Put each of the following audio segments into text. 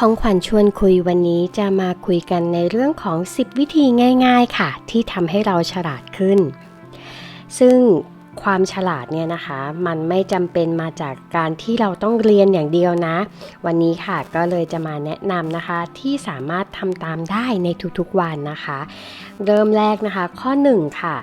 ของขวัญชวนคุยวันนี้จะมาคุยกันในเรื่องของ 10 วิธีง่าย ๆค่ะ ที่ทำให้เราฉลาดขึ้น ซึ่งความฉลาดเนี่ยนะคะ มันไม่จำเป็นมาจากการที่เราต้องเรียนอย่างเดียวนะ วันนี้ค่ะก็เลยจะมาแนะนำนะคะ ที่สามารถทำตามได้ในทุกๆวันนะคะ เริ่มแรกนะคะ ข้อ 1 ค่ะ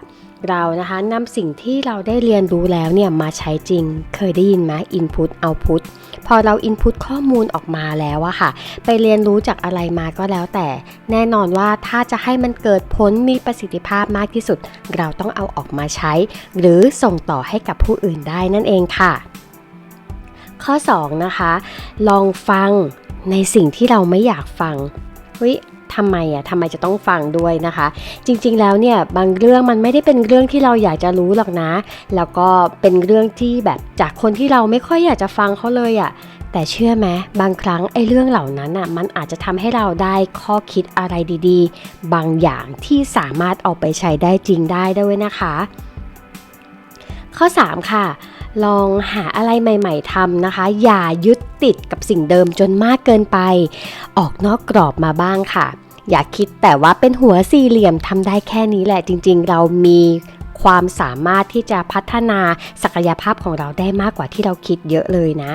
เรานะคะนำสิ่งที่เราได้เรียนรู้แล้วเนี่ยมาใช้จริง เคยได้ยินไหม input output พอเรา input ข้อมูลออกมาแล้วอะค่ะ ไปเรียนรู้จากอะไรมาก็แล้วแต่ แน่นอนว่าถ้าจะให้มันเกิดผลมีประสิทธิภาพมากที่สุด เราต้องเอาออกมาใช้ หรือส่งต่อให้กับผู้อื่นได้นั่นเองค่ะ ข้อ 2 นะคะ ลองฟังในสิ่งที่เราไม่อยากฟังเฮ้ย ทำไมอะทำไมจะต้องฟังด้วยนะคะ จริงๆแล้วเนี่ยบางเรื่องมันไม่ได้เป็นเรื่องที่เราอยากจะรู้หรอกนะ แล้วก็เป็นเรื่องที่แบบจากคนที่เราไม่ค่อยอยากจะฟังเขาเลยอะแต่เชื่อไหมบางครั้งไอ้เรื่องเหล่านั้นอะมันอาจจะทำให้เราได้ข้อคิดอะไรดีๆ บางอย่างที่สามารถเอาไปใช้ได้จริงได้ด้วยนะคะ ข้อ 3 ค่ะลองหาอะไรใหม่ ๆทำนะคะ อย่ายึด ติดกับสิ่งเดิมจนมากเกินไป ออกนอกกรอบมาบ้างค่ะ อย่าคิดแต่ว่าเป็นหัวสี่เหลี่ยมทำได้แค่นี้แหละจริง ๆ เรามีความสามารถที่จะพัฒนาศักยภาพของเราได้มากกว่าที่เราคิดเยอะเลยนะ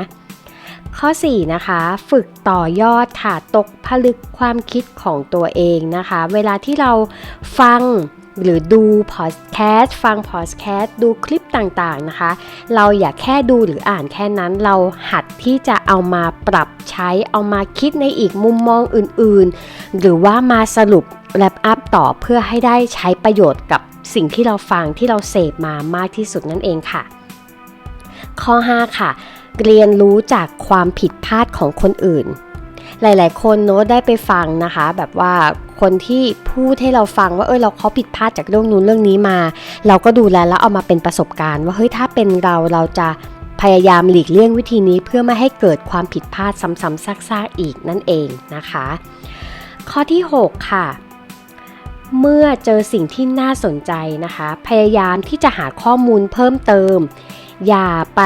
ข้อ 4 นะคะ ฝึกต่อยอดค่ะตกผลึกความคิดของตัวเองนะคะ เวลาที่เราฟัง หรือดูพอดแคสต์ฟังพอดแคสต์ดูคลิปต่างๆนะคะ เราอย่าแค่ดูหรืออ่านแค่นั้นเราหัดที่จะเอามาปรับใช้เอามาคิดในอีกมุมมองอื่นๆ หรือว่ามาสรุปแรปอัพต่อเพื่อให้ได้ใช้ประโยชน์กับสิ่งที่เราฟังที่เราเสพมามากที่สุดนั่นเองค่ะ ข้อ 5 ค่ะ เรียนรู้จากความผิดพลาดของคนอื่น หลาย ๆ คนโน้ตได้ไปฟังนะคะ แบบว่าคนที่พูดให้เราฟังว่าเออเราเขาผิดพลาดจากเรื่องนู้นเรื่องนี้มา เราก็ดูแลแล้วเอามาเป็นประสบการณ์ ว่าเฮ้ยถ้าเป็นเราเราจะพยายามหลีกเลี่ยงวิธีนี้เพื่อไม่ให้เกิดความผิดพลาดซ้ำๆซากๆอีกนั่นเองนะคะ ข้อที่ 6 ค่ะ เมื่อเจอสิ่งที่น่าสนใจนะคะ พยายามที่จะหาข้อมูลเพิ่มเติม อย่าไป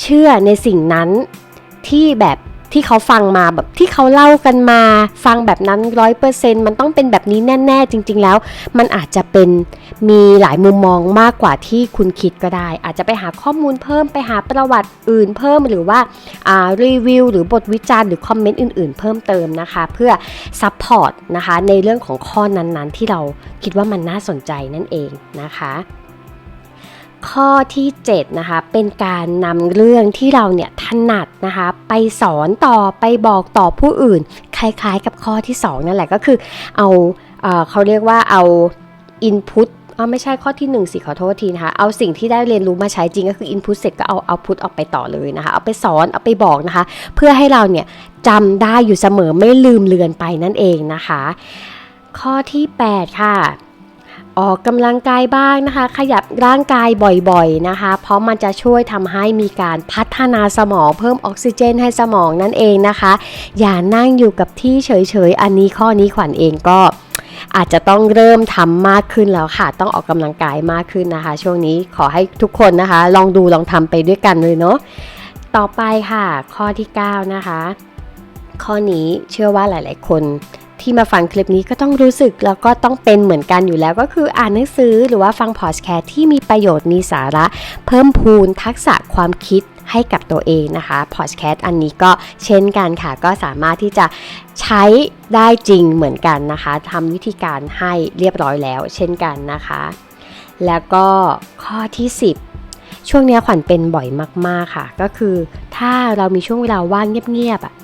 เชื่อในสิ่งนั้นที่แบบ ที่เขาฟังมาแบบที่เขาเล่ากันมา ฟังแบบนั้นร้อยเปอร์เซ็นต์มันต้องเป็นแบบนี้แน่ ๆ จริง ๆ แล้ว มันอาจจะเป็นมีหลายมุมมองมากกว่าที่คุณคิดก็ได้ อาจจะไปหาข้อมูลเพิ่มไปหาประวัติอื่นเพิ่มหรือว่ารีวิวหรือบทวิจารณ์หรือคอมเมนต์อื่น ๆ เพิ่มเติมนะคะ เพื่อซัพพอร์ตนะคะในเรื่องของข้อนั้นๆ ที่เราคิดว่ามันน่าสนใจนั่นเองนะคะ ข้อที่7นะคะเป็นการนำเรื่องที่เราเนี่ยถนัดนะคะไปสอนต่อไปบอกต่อผู้อื่น คล้ายๆกับข้อที่ 2 นั่นแหละก็คือเอาเอเขาเรียกว่าเอา input เอไม่ใช่ข้อที่ 1 สิขอโทษทีนะคะ เอาสิ่งที่ได้เรียนรู้มาใช้จริงก็คือ input เสร็จก็เอา output ออกไปต่อเลยนะคะ เอาไปสอนเอาไปบอกนะคะ เพื่อให้เราเนี่ยจำได้อยู่เสมอไม่ลืมเลือนไปนั่นเองนะคะ ข้อที่ 8 ค่ะ ออกกำลังกายบ้างนะคะ ขยับร่างกายบ่อยๆนะคะ เพราะมันจะช่วยทำให้มีการพัฒนาสมองเพิ่มออกซิเจนให้สมองนั่นเองนะคะ อย่านั่งอยู่กับที่เฉยๆ อันนี้ข้อนี้ขวัญเองก็อาจจะต้องเริ่มทำมากขึ้นแล้วค่ะ ต้องออกกำลังกายมากขึ้นนะคะ ช่วงนี้ขอให้ทุกคนนะคะ ลองดูลองทำไปด้วยกันเลยเนาะต่อไปค่ะ ข้อที่ 9 นะคะ ข้อนี้เชื่อว่าหลาย ๆ คน ที่มาฟังคลิปนี้ก็ต้องรู้สึกแล้วก็ต้องเป็นเหมือนกันอยู่แล้วก็คืออ่านหนังสือหรือว่าฟังพอดแคสต์ที่มีประโยชน์มีสาระ เพิ่มพูนทักษะความคิดให้กับตัวเองนะคะพอดแคสต์อันนี้ก็เช่นกันค่ะ ก็สามารถที่จะใช้ได้จริงเหมือนกันนะคะทำวิธีการให้เรียบร้อยแล้ว เช่นกันนะคะ แล้วก็ข้อที่ 10ช่วงนี้ขวัญเป็นบ่อยมาก ๆ ค่ะ ก็คือถ้าเรามีช่วงเวลาว่างเงียบๆอะ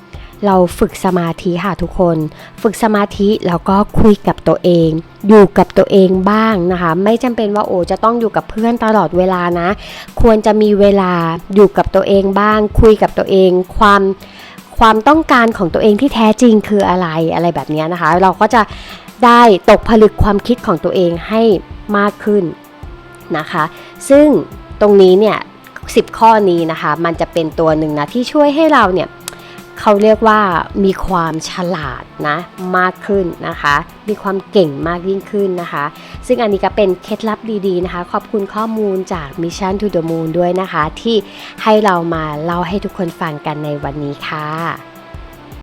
เราฝึกสมาธิค่ะทุกคน ฝึกสมาธิแล้วก็คุยกับตัวเอง อยู่กับตัวเองบ้างนะคะ ไม่จำเป็นว่าโอจะต้องอยู่กับเพื่อนตลอดเวลานะ ควรจะมีเวลาอยู่กับตัวเองบ้าง คุยกับตัวเอง ความความต้องการของตัวเองที่แท้จริงคืออะไรอะไรแบบนี้นะคะ เราก็จะได้ตกผลึกความคิดของตัวเองให้มากขึ้นนะคะ ซึ่งตรงนี้เนี่ย10 ข้อนี้นะคะ มันจะเป็นตัวหนึ่งนะที่ช่วยให้เราเนี่ย เขาเรียกว่ามีความฉลาดนะมากขึ้นนะคะ มีความเก่งมากยิ่งขึ้นนะคะ ซึ่งอันนี้ก็เป็นเคล็ดลับดีๆนะคะ ขอบคุณข้อมูลจาก Mission to the Moon ด้วยนะคะ ที่ให้เรามาเล่าให้ทุกคนฟังกันในวันนี้ค่ะ